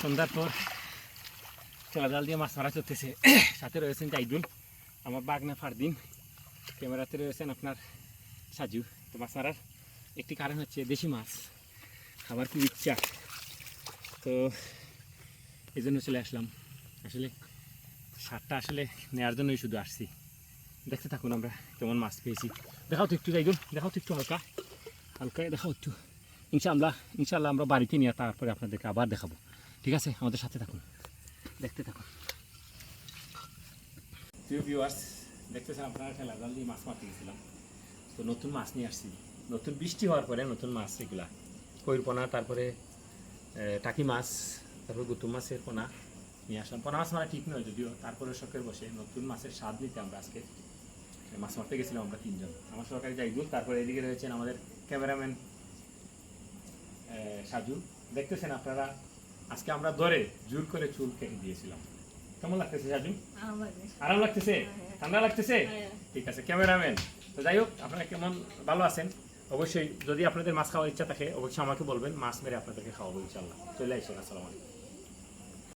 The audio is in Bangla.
সন্ধ্যার পর খেলা জাল দিয়ে মাছ মারা চলতেছে। সাথে রয়েছেন জাইদুল, আমার বাগনা ফারদিন। ক্যামেরাতে রয়েছেন আপনার সাজু। তো মাছ মারার একটি কারণ হচ্ছে দেশি মাছ, খাবার খুব ইচ্ছা। তো এই জন্য চলে আসলাম। আসলে সারটা আসলে নেওয়ার জন্যই শুধু আসছি। দেখতে থাকুন আমরা কেমন মাছ পেয়েছি। দেখাও তো একটু, জাইদুল, দেখাও তো একটু হালকা। হালকা দেখাও একটু। ইনশাআল্লাহ ইনশাআল্লাহ আমরা বাড়িতে নিয়ে তারপরে আপনাদেরকে আবার দেখাবো। ঠিক আছে? আমাদের সাথে থাকুন। দেখতে থাকুন। প্রিয় ভিউয়ার্স দেখতেছেন আপনারা খেলা জাল দিয়ে মাছ মারতে গেছিলাম। তো নতুন মাছ নিয়ে আসছি। নতুন বৃষ্টি হওয়ার পরে নতুন মাছ এগুলা। কৈরপোনা তারপরে টাকি মাছ, তারপরে গুতুম মাছের পোনা নিয়ে আসলাম। পোনা মাছ মারা ঠিক নয় যদিও, তারপরে শখের বসে নতুন মাছের স্বাদ নিতে আমরা আজকে মাছ মারতে গেছিলাম আমরা তিনজন। আমার সরকারি জাইদুল তারপরে এদিকে রয়েছেন আমাদের ক্যামেরাম্যান সাজু দেখতেছেন আপনারা আজকে আমরা ধরে জোর করে চুল কেটে দিয়েছিলাম। কেমন লাগতেছে সাজু? আরাম লাগতেছে? ঠান্ডা লাগতেছে? ঠিক আছে ক্যামেরাম্যান। তো যাই হোক আপনারা কেমন ভালো আছেন? অবশ্যই যদি আপনাদের মাছ খাওয়ার ইচ্ছা থাকে অবশ্যই আমাকে বলবেন মাছ মেরে আপনাদেরকে খাওয়াবো ইনশাল্লাহ চলে আসেন আসসালামু আলাইকুম।